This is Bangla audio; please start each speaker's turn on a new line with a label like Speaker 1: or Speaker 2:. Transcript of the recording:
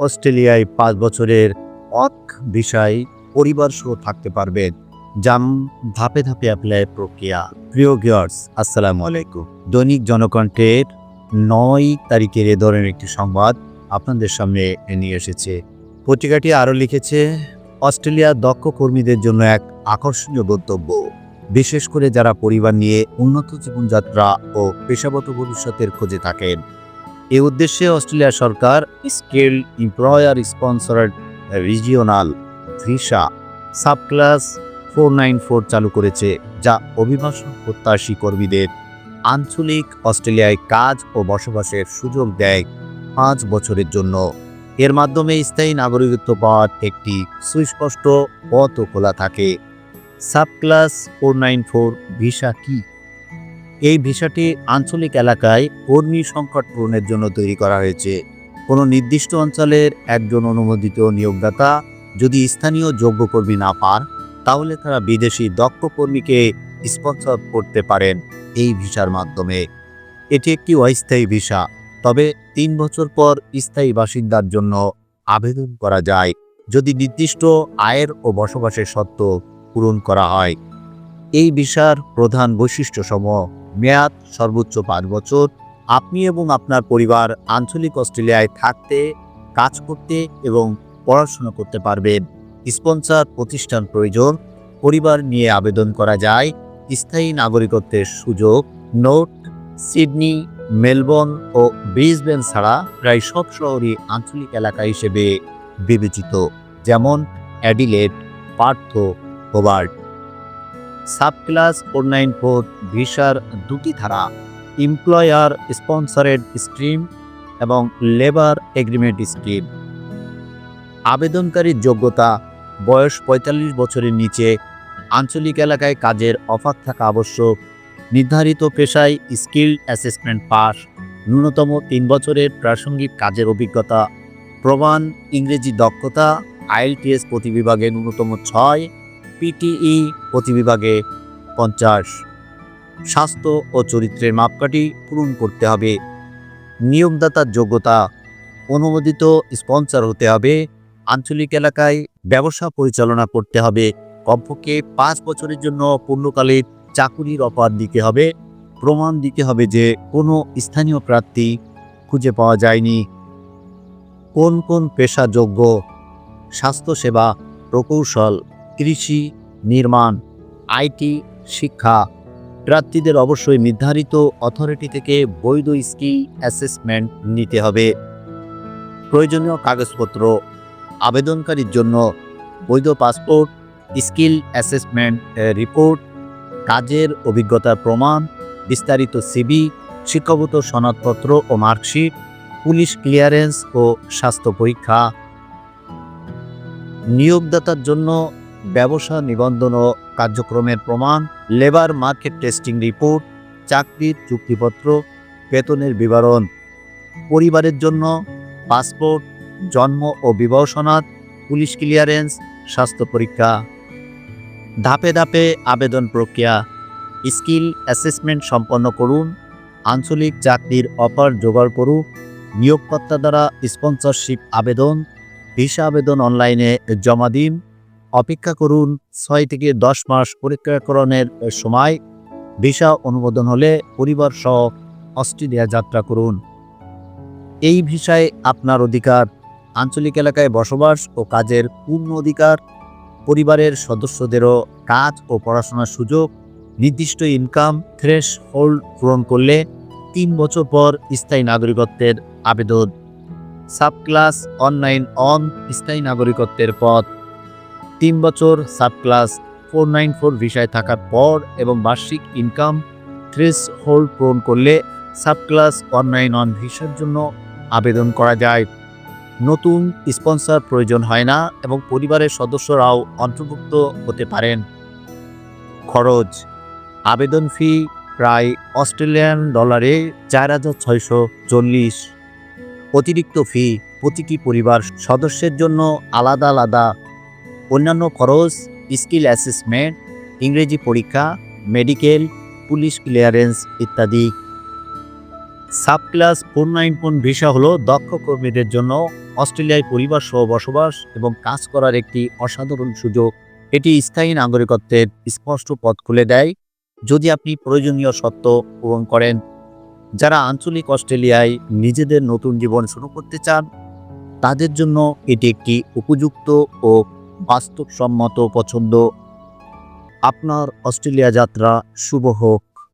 Speaker 1: অস্ট্রেলিয়ায় পাঁচ বছরের অক বিষয় পরিবার সহ থাকতে পারবেন জাম ধাপে ধাপে অ্যাপ্লাই প্রক্রিয়া। প্রিয় গিয়ার্স আসসালামু আলাইকুম। দৈনিক জনকণ্ঠের নয় তারিখের এ ধরনের একটি সংবাদ আপনাদের সামনে নিয়ে এসেছে। পত্রিকাটি আরও লিখেছে অস্ট্রেলিয়ার দক্ষ কর্মীদের জন্য এক আকর্ষণীয় গন্তব্য। বিশেষ করে যারা পরিবার নিয়ে উন্নত জীবনযাত্রা ও পেশাগত ভবিষ্যতের খোঁজে থাকেন। এ উদ্দেশ্যে অস্ট্রেলিয়া সরকার skill employer sponsored regional visa subclass four nine four চালু করেছে, যা অভিবাসন প্রত্যাশী কর্মীদের আঞ্চলিক অস্ট্রেলিয়ায় কাজ ও বসবাসের সুযোগ দেয় পাঁচ বছরের জন্য। এর মাধ্যমে স্থায়ী নাগরিকত্ব পাওয়ার একটি সুস্পষ্ট পথও খোলা থাকে। Subclass four nine four visa কি? এই ভিসাটি আঞ্চলিক এলাকায় কর্মী সংকট পূরণের জন্য তৈরি করা হয়েছে। কোনো নির্দিষ্ট অঞ্চলের একজন অনুমোদিত নিয়োগদাতা যদি স্থানীয় যোগ্য কর্মী না পান, তাহলে তারা বিদেশি দক্ষ কর্মীকে স্পন্সর করতে পারেন এই ভিসার মাধ্যমে। এটি একটি অস্থায়ী ভিসা, তবে তিন বছর পর স্থায়ী বাসিন্দার জন্য আবেদন করা যায় যদি নির্দিষ্ট আয়ের ও বসবাসের সত্ত্ব পূরণ করা হয়। এই ভিসার প্রধান বৈশিষ্ট্যসমূহ মেয়াদ, সর্বোচ্চ পাঁচ বছর, আপনি এবং আপনার পরিবার আঞ্চলিক অস্ট্রেলিয়ায় থাকতে, কাজ করতে এবং পড়াশোনা করতে পারবেন। স্পন্সর প্রতিষ্ঠান প্রয়োজন। পরিবার নিয়ে আবেদন করা যায়। স্থায়ী নাগরিকত্বের সুযোগ। নোট সিডনি, মেলবোর্ন ও ব্রিসবেন ছাড়া প্রায় সব শহরই আঞ্চলিক এলাকা হিসেবে বিবেচিত। যেমন Adelaide Perth, Hobart. Subclass four nine four ভিসার দুটি ধারা এমপ্লয়ার স্পন্সরেড স্ট্রিম এবং লেবার এগ্রিমেন্ট স্ট্রিম আবেদনকারীর যোগ্যতা, বয়স পঁয়তাল্লিশ বছরের নিচে, আঞ্চলিক এলাকায় কাজের অফার থাকা আবশ্যক, নির্ধারিত পেশায় স্কিল অ্যাসেসমেন্ট পাস, ন্যূনতম তিন বছরের প্রাসঙ্গিক কাজের অভিজ্ঞতা, প্রমাণ ইংরেজি দক্ষতা, আইএলটিএস প্রতি বিভাগে ন্যূনতম ছয় পিটিই প্রতি বিভাগে পঞ্চাশ। স্বাস্থ্য ও চরিত্রের মাপকাঠি পূরণ করতে হবে। নিয়োগদাতার যোগ্যতা অনুমোদিত স্পন্সর হতে হবে। আঞ্চলিক এলাকায় ব্যবসা পরিচালনা করতে হবে। কমপক্ষে পাঁচ বছরের জন্য পূর্ণকালীন চাকুরির অফার দিতে হবে। প্রমাণ দিতে হবে যে কোনো স্থানীয় প্রার্থী খুঁজে পাওয়া যায়নি। কোন কোন পেশাযোগ্য স্বাস্থ্যসেবা প্রকৌশল কৃষি, নির্মাণ, আইটি, শিক্ষা। প্রার্থীদের অবশ্যই নির্ধারিত অথরিটি থেকে বৈধ স্কিল অ্যাসেসমেন্ট নিতে হবে। প্রয়োজনীয় কাগজপত্র, আবেদনকারীর জন্য বৈধ পাসপোর্ট স্কিল অ্যাসেসমেন্ট রিপোর্ট কাজের অভিজ্ঞতার প্রমাণ, বিস্তারিত সিবি শিক্ষাগত সনদপত্র ও মার্কশিট, পুলিশ ক্লিয়ারেন্স ও স্বাস্থ্য পরীক্ষা। নিয়োগদাতার জন্য ব্যবসা নিবন্ধন ও কার্যক্রমের প্রমাণ, লেবার মার্কেট টেস্টিং রিপোর্ট, চাকরির চুক্তিপত্র, বেতনের বিবরণ, পরিবারের জন্য পাসপোর্ট, জন্ম ও বিবাহ পুলিশ ক্লিয়ারেন্স, স্বাস্থ্য পরীক্ষা। ধাপে ধাপে আবেদন প্রক্রিয়া। স্কিল অ্যাসেসমেন্ট সম্পন্ন করুন, আঞ্চলিক চাকরির অফার জোগাড় করুন, নিয়োগকর্তা দ্বারা স্পন্সরশিপ আবেদন, ভিসা আবেদন অনলাইনে জমা দিন। অপেক্ষা করুন ছয় থেকে দশ মাস পরীক্ষাকরণের সময়। ভিসা অনুমোদন হলে পরিবার সহ অস্ট্রেলিয়া যাত্রা করুন। এই ভিসায় আপনার অধিকার, আঞ্চলিক এলাকায় বসবাস ও কাজের পূর্ণ অধিকার, পরিবারের সদস্যদেরও কাজ ও পড়াশোনার সুযোগ, নির্দিষ্ট ইনকাম, থ্রেশ হোল্ড পূরণ করলে তিন বছর পর স্থায়ী নাগরিকত্বের আবেদন। সাবক্লাস অনলাইন অন স্থায়ী নাগরিকত্বের পথ। তিন বছর সাবক্লাস ফোর নাইন ফোর ভিসায় থাকার পর এবং বার্ষিক ইনকাম থ্রেস হোল্ড পূরণ করলে সাবক্লাস নাইন ওয়ান ভিসার জন্য আবেদন করা যায়। নতুন স্পন্সর প্রয়োজন হয় না এবং পরিবারের সদস্যরাও অন্তর্ভুক্ত হতে পারেন। খরচ, আবেদন ফি প্রায় অস্ট্রেলিয়ান ডলারে চার হাজার ছয়শো চল্লিশ। অতিরিক্ত ফি প্রতিটি পরিবার সদস্যের জন্য আলাদা আলাদা অন্যান্য খরচ, স্কিল অ্যাসেসমেন্ট, ইংরেজি পরীক্ষা, মেডিকেল, পুলিশ ক্লিয়ারেন্স ইত্যাদি। Subclass four nine four visa হলো দক্ষ কর্মীদের জন্য অস্ট্রেলিয়ায় পরিবার সহ বসবাস এবং কাজ করার একটি অসাধারণ সুযোগ। এটি স্থায়ী নাগরিকত্বের স্পষ্ট পথ খুলে দেয় যদি আপনি প্রয়োজনীয় সত্ত্ব পূরণ করেন। যারা আঞ্চলিক অস্ট্রেলিয়ায় নিজেদের নতুন জীবন শুরু করতে চান, তাদের জন্য এটি একটি উপযুক্ত ও বাস্তবসম্মত পছন্দ। আপনার অস্ট্রেলিয়া যাত্রা শুভ হোক।